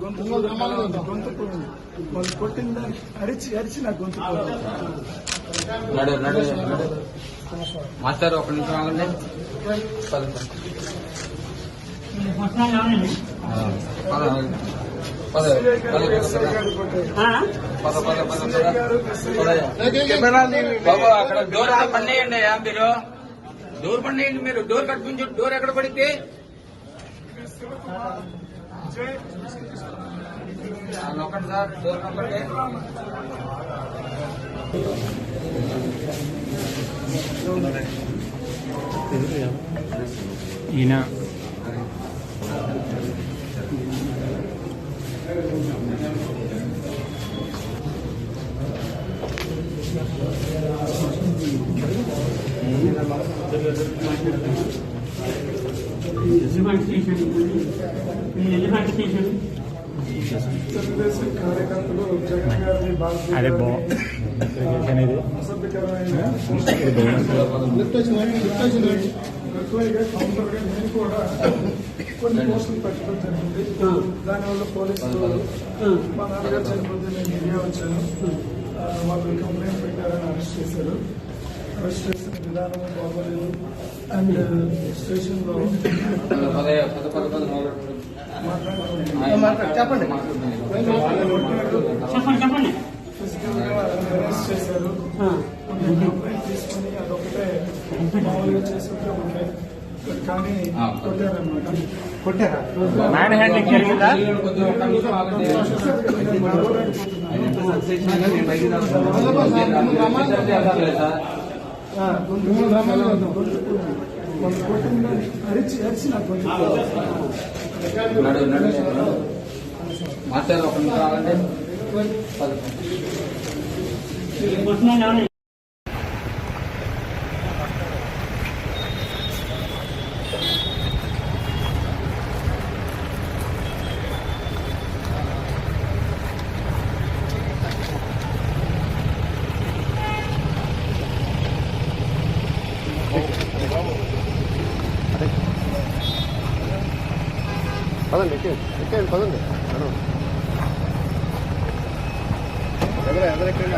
గొంతు గొంతు కొట్టిన దానికి అరిచి అరిచి నా గొంతు నడు నడు నడు మాస్టర్ ఒక నిమిషం ఆగండి పదండి అక్కడ డోర్ అక్కడ పనిచేయండి అయ్యా మీరు డోర్ పండేయండి మీరు డోర్ కట్టుకుని డోర్ ఎక్కడ పడితే జై నొక్కండి సార్ డోర్ నొక్కండి ఈయన తెలుగుదేశం కార్యకర్తలు జగన్ గారిని బాగా అదే బా అనేది అసభ్యకరమైన ఇది బాగుంది ఎక్కువగా కౌంటర్ గా నేను కూడా కొన్ని పోస్టులు పెట్టడం జరిగింది దానివల్ల పోలీసులు మా నాన్నగారు చనిపోతే నేను ఇండియా వచ్చాను. వాళ్ళు కంప్లైంట్ పెట్టారని అరెస్ట్ చేశారు. అరెస్ట్ చేసిన విధానం బాగోలేదు. అండ్ స్టేషన్లో పద పద పద పద మొదలు మాట్లాడుతున్నాను చెప్పండి. చెప్పండి ఫిజికల్గా అరెస్ట్ చేశారు. కంప్లైంట్ తీసుకొని అదొకటే మామూలుగా చేసుకుంటే ఉంటే కానీ కొట్టారనమాట మ్యాన్ హ్యాండింగ్ జరిగిందా? పిల్లలు కొద్దిగా ఒక్క నిమిషం ఆగండి సక్సెస్ అయినా నేను బయటికి రావాలి మీరు నన్ను వచ్చిన తర్వాత వెళ్తాం లేదు సార్ వాళ్ళు కొట్టిన దానికి అరిచి అరిచి నాకు గొంతు పోయింది. నడు నడు నడు. మాస్టర్ ఒక నిమిషం ఆగండి పద పదండి ఎక్కండి పదండి. ఎదురు ఎక్కండి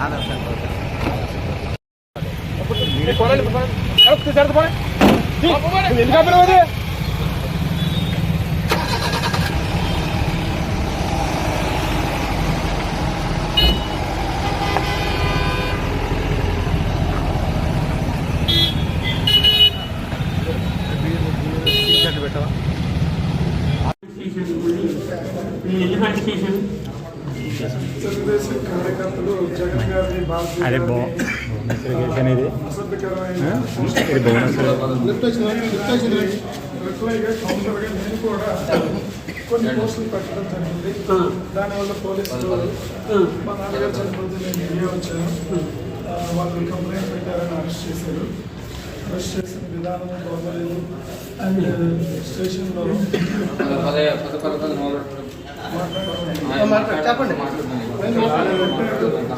అన్న, జగన్ గారిని బాగా అదే బా. అనేది అసభ్యకరమైన ఇది బాగుంది లిఫ్ట్ వచ్చింది లిఫ్ట్ వచ్చింది ఎక్కువగా కౌంటర్గా నేను కూడా కొన్ని పోస్టులు పెట్టడం జరిగింది దానివల్ల పోలీసులు మా నాన్నగారు చనిపోతే నేను వచ్చాను వాళ్ళు కంప్లైంట్ పెట్టారని అరెస్ట్ చేశారు. అరెస్ట్ చేసిన విధానం బాగోలేదు అండ్ స్టేషన్లో పద పద పద పద పద మొదలు మాట్లాడుతున్నాను చెప్పండి.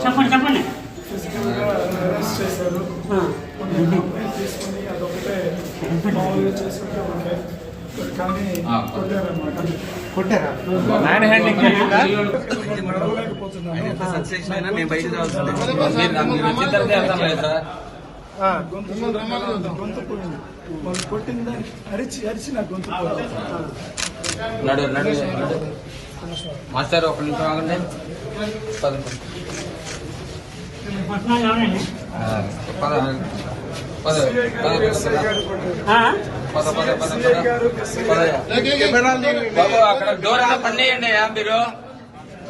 చెప్పండి చెప్పండి. ఫిజికల్గా అరెస్ట్ చేశారు కొన్ని కంప్లైంట్ తీసుకొని అదొకటే మామూలుగా చేసుకుంటే ఉంటే కానీ కొట్టారనమాట మ్యాన్ హ్యాండింగ్ నడవలేకపోతున్నాను నేను నన్ను వచ్చిన తర్వాత వెళ్తాం లేదు సార్. గొంతు గొంతు పోయింది. వాళ్ళు కొట్టిన దానికి అరిచి అరిచి నా గొంతు పోయింది. నడు నడు నడు. మాస్టర్ ఒక నిమిషం ఆగండి. పద పద అక్కడ డోర్ అయ్యా మీరు.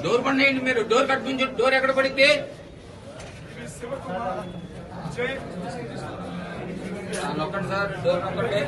డోర్ పనిచేయండి మీరు. డోర్ కట్టుకుని డోర్ ఎక్కడ పడితే? నొక్కండి సార్. డోర్ నొక్కండి.